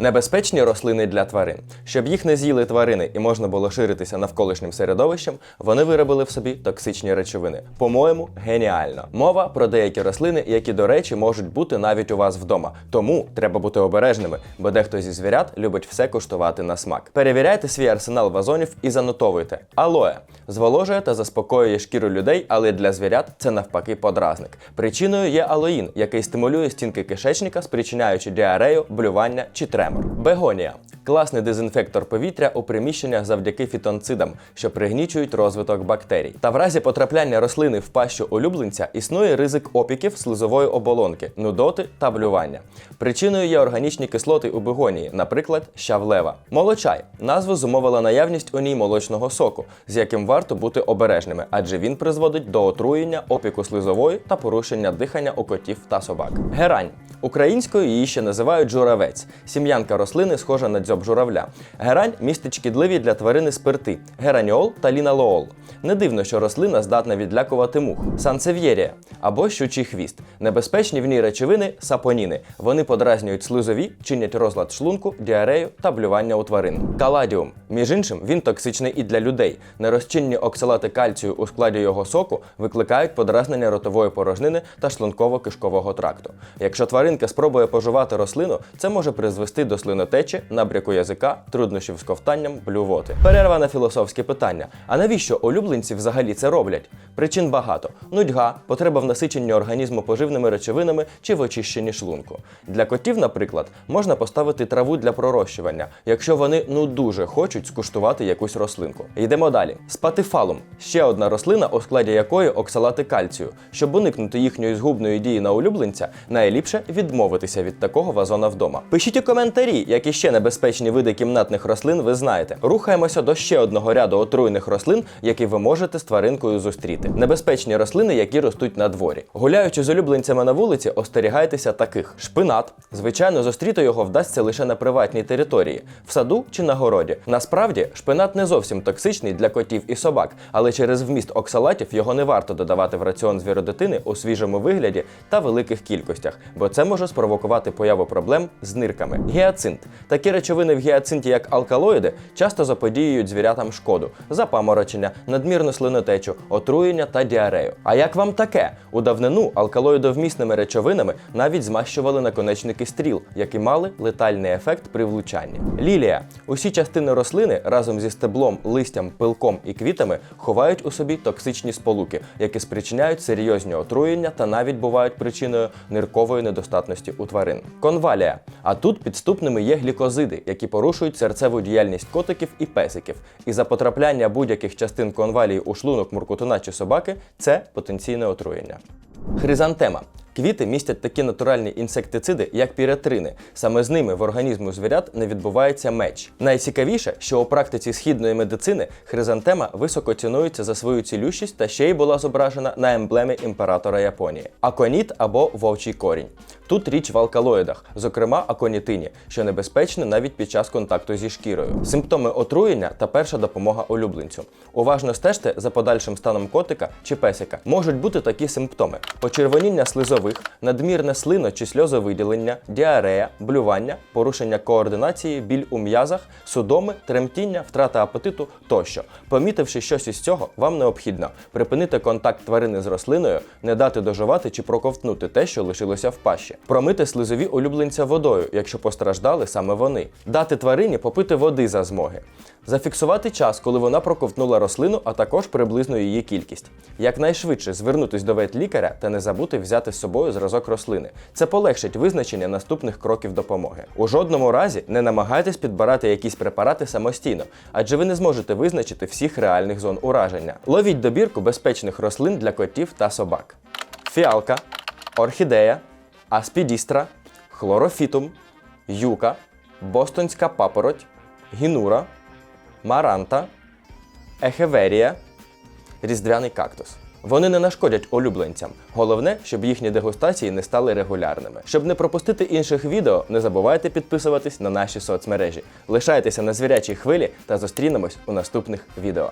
Небезпечні рослини для тварин. Щоб їх не з'їли тварини і можна було ширитися навколишнім середовищем, вони виробили в собі токсичні речовини. По-моєму, геніально. Мова про деякі рослини, які, до речі, можуть бути навіть у вас вдома. Тому треба бути обережними, бо дехто зі звірят любить все куштувати на смак. Перевіряйте свій арсенал вазонів і занотовуйте. Алоє зволожує та заспокоює шкіру людей, але для звірят це навпаки подразник. Причиною є алоїн, який стимулює стінки кишечника, спричиняючи діарею, блювання чи тремор. Бегонія класний дезінфектор повітря у приміщеннях завдяки фітонцидам, що пригнічують розвиток бактерій. Та в разі потрапляння рослини в пащу улюбленця існує ризик опіків слизової оболонки, нудоти та блювання. Причиною є органічні кислоти у бегонії, наприклад, щавлева. Молочай назву зумовила наявність у ній молочного соку, з яким варто бути обережними, адже він призводить до отруєння, опіку слизової та порушення дихання у котів та собак. Герань Українською її ще називають журавець. Сім'янка рослини схожа на дзьоб журавля. Герань містить шкідливі для тварини спирти гераніол та ліналоол. Не дивно, що рослина здатна відлякувати мух. Сансев'єрія або щучий хвіст. Небезпечні в ній речовини сапоніни. Вони подразнюють слизові, чинять розлад шлунку, діарею та блювання у тварин. Каладіум. Між іншим, він токсичний і для людей. Нерозчинні оксалати кальцію у складі його соку викликають подразнення ротової порожнини та шлунково-кишкового тракту. Якщо тваринка спробує поживати рослину, це може призвести до слинотечі, набряку язика, труднощів з ковтанням, блювоти. Перерва на філософське питання. А навіщо улюбленці взагалі це роблять? Причин багато: нудьга, потреба в насиченні організму поживними речовинами чи в очищенні шлунку. Для котів, наприклад, можна поставити траву для пророщування, якщо вони ну дуже хочуть скуштувати якусь рослинку. Йдемо далі. Спатифалум ще одна рослина, у складі якої оксалати кальцію. Щоб уникнути їхньої згубної дії на улюбленця, найліпше відмовитися від такого вазона вдома. Пишіть у коментарі, які ще небезпечні види кімнатних рослин ви знаєте. Рухаємося до ще одного ряду отруйних рослин, які ви можете з тваринкою зустріти. Небезпечні рослини, які ростуть на дворі. Гуляючи з улюбленцями на вулиці, остерігайтеся таких: шпинат. Звичайно, зустріти його вдасться лише на приватній території, в саду чи на городі. Насправді, шпинат не зовсім токсичний для котів і собак, але через вміст оксалатів його не варто додавати в раціон звіродитини у свіжому вигляді та великих кількостях, бо це може спровокувати появу проблем з нирками. Гіацинт. Такі речовини в гіацинті, як алкалоїди, часто заподіюють звірятам шкоду, запаморочення, надмірну слинотечу, отруєння та діарею. А як вам таке? У давнину алкалоїдовмісними речовинами навіть змащували наконечники стріл, які мали летальний ефект при влучанні. Лілія. Усі частини рослини разом зі стеблом, листям, пилком і квітами ховають у собі токсичні сполуки, які спричиняють серйозні отруєння та навіть бувають причиною ниркової недостатності у тварин. Конвалія. А тут підступними є глікозиди, які порушують серцеву діяльність котиків і песиків. І за потрапляння будь-яких частин конвалії у шлунок муркотуна чи собаки це потенційне отруєння. Хризантема. Квіти містять такі натуральні інсектициди, як піретрини. Саме з ними в організму звірят не відбувається меч. Найцікавіше, що у практиці східної медицини хризантема високо цінується за свою цілющість та ще й була зображена на емблемі імператора Японії. Аконіт або вовчий корінь. Тут річ в алкалоїдах, зокрема аконітині, що небезпечно навіть під час контакту зі шкірою. Симптоми отруєння та перша допомога улюбленцю. Уважно стежте за подальшим станом котика чи песика. Можуть бути такі симптоми: почервоніння слизових, надмірне слино чи сльозовиділення, діарея, блювання, порушення координації, біль у м'язах, судоми, тремтіння, втрата апетиту тощо. Помітивши щось із цього, вам необхідно припинити контакт тварини з рослиною, не дати доживати чи проковтнути те, що лишилося в пащі. Промити слизові улюбленця водою, якщо постраждали саме вони. Дати тварині попити води за змоги. Зафіксувати час, коли вона проковтнула рослину, а також приблизно її кількість. Якнайшвидше звернутись до ветлікаря та не забути взяти з собою зразок рослини. Це полегшить визначення наступних кроків допомоги. У жодному разі не намагайтесь підбирати якісь препарати самостійно, адже ви не зможете визначити всіх реальних зон ураження. Ловіть добірку безпечних рослин для котів та собак. Фіалка, орхідея, аспідістра, хлорофітум, юка, бостонська папороть, гінура, маранта, ехеверія, різдвяний кактус. Вони не нашкодять улюбленцям. Головне, щоб їхні дегустації не стали регулярними. Щоб не пропустити інших відео, не забувайте підписуватись на наші соцмережі. Лишайтеся на звірячій хвилі та зустрінемось у наступних відео.